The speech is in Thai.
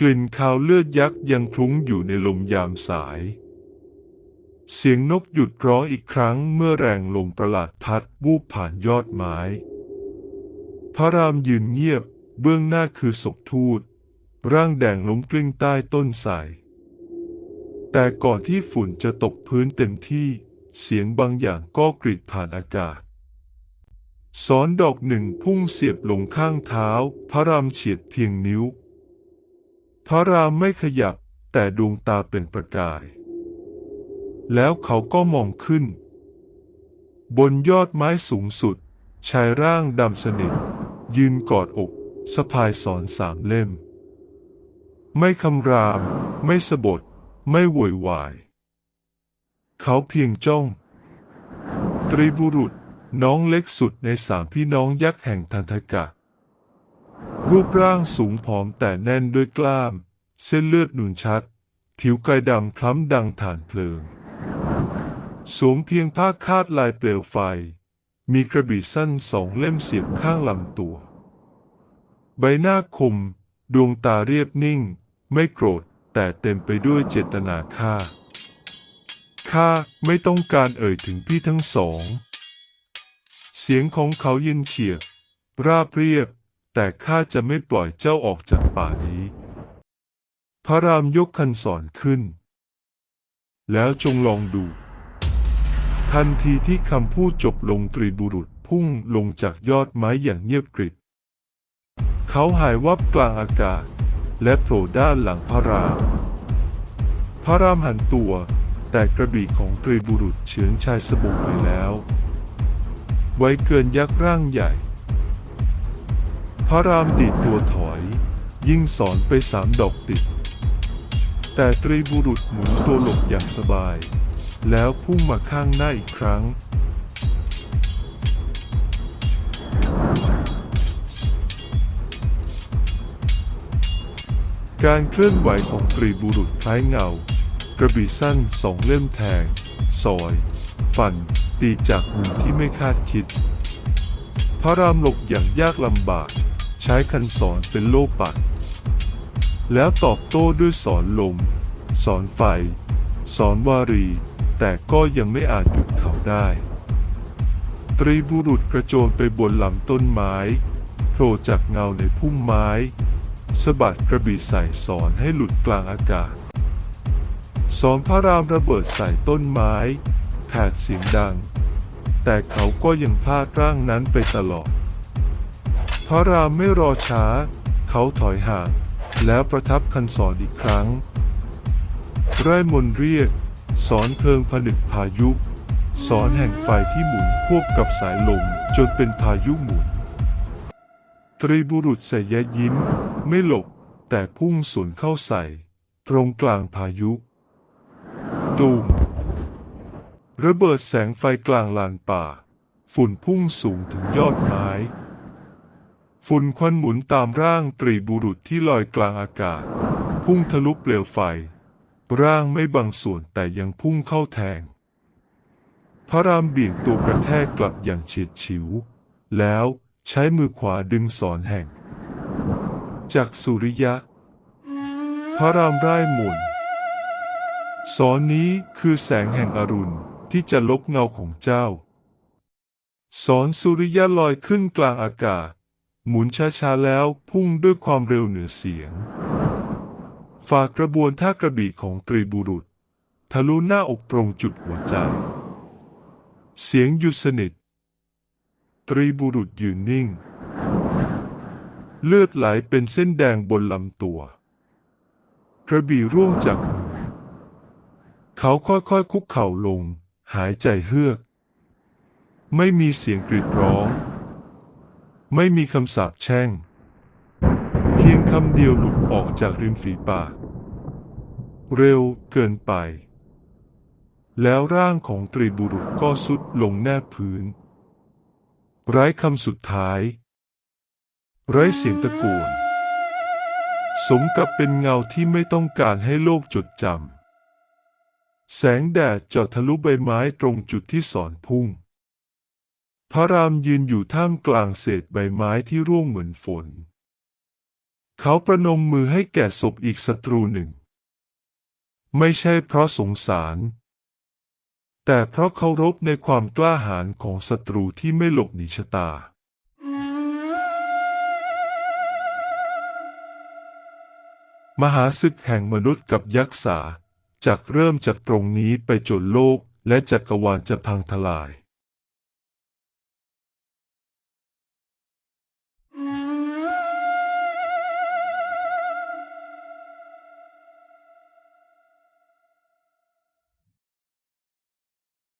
กลิ่นคาวเลือดยักษ์ยังคลุ้งอยู่ในลมยามสาย เสียงนกหยุดร้องอีกครั้งเมื่อแรงลมประหลาดพัดวูบผ่านยอดไม้ พระรามยืนเงียบ เบื้องหน้าคือศพทูต ร่างแดงล้มกลิ้งใต้ต้นไทรแต่ก่อนที่ฝุ่นจะตกพื้นเต็มที่เสียงบางอย่างก็กรีดผ่านอากาศ สอนดอกหนึ่งพุ่งเสียบลงข้างเท้า พระรามเฉียดเพียงนิ้ว พระรามไม่ขยับ แต่ดวงตาเป็นประกาย แล้วเขาก็มองขึ้น บนยอดไม้สูงสุด ชายร่างดำสนิท ยืนกอดอกสะพายสอนสามเล่ม ไม่คำราม ไม่สะบดไม่โวยวาย เขาเพียงจ้อง ตรีบุรุษน้องเล็กสุดในสามพี่น้องยักษ์แห่งทันทกะ รูปร่างสูงผอมแต่แน่นด้วยกล้าม เส้นเลือดหนุนชัด ผิวกายดำคล้ำดังถ่านเพลิง สวมเพียงผ้าคาดลายเปลวไฟ มีกระบี่สั้นสองเล่มเสียบข้างลำตัว ใบหน้าคม ดวงตาเรียบนิ่ง ไม่โกรธแต่เต็มไปด้วยเจตนาฆ่า ข้าไม่ต้องการเอ่ยถึงพี่ทั้งสอง เสียงของเขาเย็นเฉียบ ราบเรียบ แต่ข้าจะไม่ปล่อยเจ้าออกจากป่านี้ พระรามยกคันศรขึ้น แล้วจงลองดู ทันทีที่คำพูดจบลงตรีบุรุษพุ่งลงจากยอดไม้อย่างเงียบกริบ เขาหายวับกลางอากาศ และโผล่ด้านหลังพระราม พระรามหันตัว แต่กระบี่ของตรีบุรุษเฉือนชายสบงไปแล้ว ไว้เกินยักษ์ร่างใหญ่ พระรามดีดตัวถอย ยิ่งสอนไปสามดอกติด แต่ตรีบุรุษหมุนตัวหลบอย่างสบาย แล้วพุ่งมาข้างหน้าอีกครั้ง การเคลื่อนไหวของตรีบุรุษคล้ายเงา กระบี่สั้นสองเล่มแทงซอย ฟัน ตีจากมุมที่ไม่คาดคิด พระรามหลบอย่างยากลำบาก ใช้คันสอนเป็นโล่ปัด แล้วตอบโต้ด้วยสอนลม สอนไฟ สอนวารี แต่ก็ยังไม่อาจหยุดเขาได้ ตรีบุรุษกระโจนไปบนลำต้นไม้โผล่จากเงาในพุ่มไม้สะบัดกระบี่ใส่สอนให้หลุดกลางอากาศ สอนพระรามระเบิดใส่ต้นไม้แผดเสียงดัง แต่เขาก็ยังพลาดร่างนั้นไปตลอด พระรามไม่รอช้า เขาถอยห่างแล้วประทับคันสอนอีกครั้ง ไร่มนเรียก สอนเพลิงผนึกพายุ สอนแห่งไฟที่หมุนควบกับสายลมจนเป็นพายุหมุน ตรีบุรุษใส่ยะยิ้ม ไม่หลบ แต่พุ่งสวนเข้าใส่ ตรงกลางพายุ ตูมระเบิดแสงไฟกลางลานป่า ฝุ่นพุ่งสูงถึงยอดไม้ ฝุ่นควันหมุนตามร่างตรีบุรุษที่ลอยกลางอากาศ พุ่งทะลุเปลวไฟ ร่างไม่บางส่วนแต่ยังพุ่งเข้าแทง พระรามเบี่ยงตัวกระแทกกลับอย่างเฉียดฉิว แล้วใช้มือขวาดึงสอนแห่ง จากสุริยะ พระรามร่ายหมุนสอนนี้คือแสงแห่งอรุณที่จะลบเงาของเจ้า สอนสุริยะลอยขึ้นกลางอากาศ หมุนช้าๆแล้วพุ่งด้วยความเร็วเหนือเสียงฝากกระบวนท่ากระบี่ของตรีบุรุษ ทะลุหน้าอกตรงจุดหัวใจ เสียงหยุดสนิท ตรีบุรุษยืนนิ่ง เลือดไหลเป็นเส้นแดงบนลำตัว กระบี่ร่วงจากเขาค่อยๆคุกเข่าลง หายใจเฮือก ไม่มีเสียงกรีดร้อง ไม่มีคำสาปแช่ง เพียงคำเดียวหลุดออกจากริมฝีปาก เร็วเกินไป แล้วร่างของตรีบุรุษก็สุดลงแนบพื้น ไร้คำสุดท้าย ไร้เสียงตะโกนสมกับเป็นเงาที่ไม่ต้องการให้โลกจดจำแสงแดดเจาะทะลุใบไม้ตรงจุดที่สอนพุ่ง พระรามยืนอยู่ท่ามกลางเศษใบไม้ที่ร่วงเหมือนฝน เขาประนมมือให้แก่ศพอีกศัตรูหนึ่ง ไม่ใช่เพราะสงสาร แต่เพราะเคารพในความกล้าหาญของศัตรูที่ไม่หลบหนีชะตา มหาศึกแห่งมนุษย์กับยักษ์สาจากเริ่มจากตรงนี้ไปจนโลกและจักรวาลจะพังทลาย